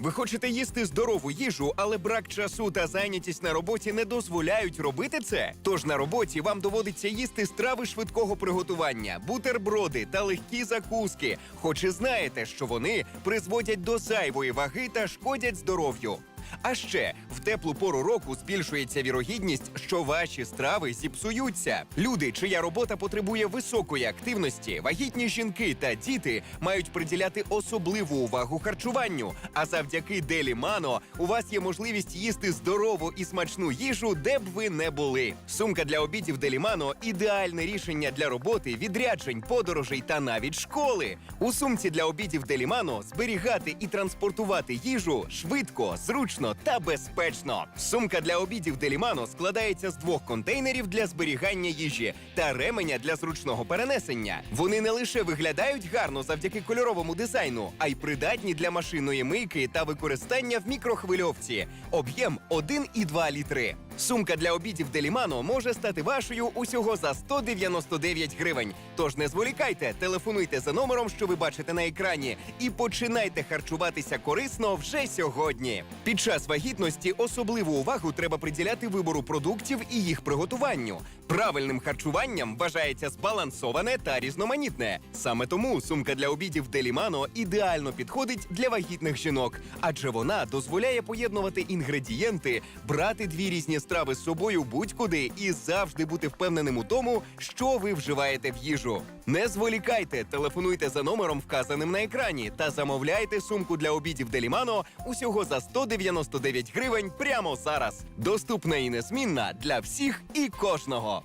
Ви хочете їсти здорову їжу, але брак часу та зайнятість на роботі не дозволяють робити це. Тож на роботі вам доводиться їсти страви швидкого приготування, бутерброди та легкі закуски, хоч і знаєте, що вони призводять до зайвої ваги та шкодять здоров'ю. А ще в теплу пору року збільшується вірогідність, що ваші страви зіпсуються. Люди, чия робота потребує високої активності, вагітні жінки та діти мають приділяти особливу увагу харчуванню. А завдяки Делі Мано у вас є можливість їсти здорову і смачну їжу, де б ви не були. Сумка для обідів Делі Мано – ідеальне рішення для роботи, відряджень, подорожей та навіть школи. У сумці для обідів Делімано зберігати і транспортувати їжу швидко, зручно та безпечно. Сумка для обідів Делімано складається з двох контейнерів для зберігання їжі та ременя для зручного перенесення. Вони не лише виглядають гарно завдяки кольоровому дизайну, а й придатні для машинної мийки та використання в мікрохвильовці. Об'єм 1,2 літри. Сумка для обідів Делімано може стати вашою усього за 199 гривень. Тож не зволікайте, телефонуйте за номером, що ви бачите на екрані, і починайте харчуватися корисно вже сьогодні. Під час вагітності особливу увагу треба приділяти вибору продуктів і їх приготуванню. Правильним харчуванням вважається збалансоване та різноманітне. Саме тому сумка для обідів Делімано ідеально підходить для вагітних жінок, адже вона дозволяє поєднувати інгредієнти, брати дві різні страви з собою будь-куди і завжди бути впевненим у тому, що ви вживаєте в їжу. Не зволікайте, телефонуйте за номером, вказаним на екрані, та замовляйте сумку для обідів Делімано усього за 199 гривень прямо зараз. Доступна і незмінна для всіх і кожного.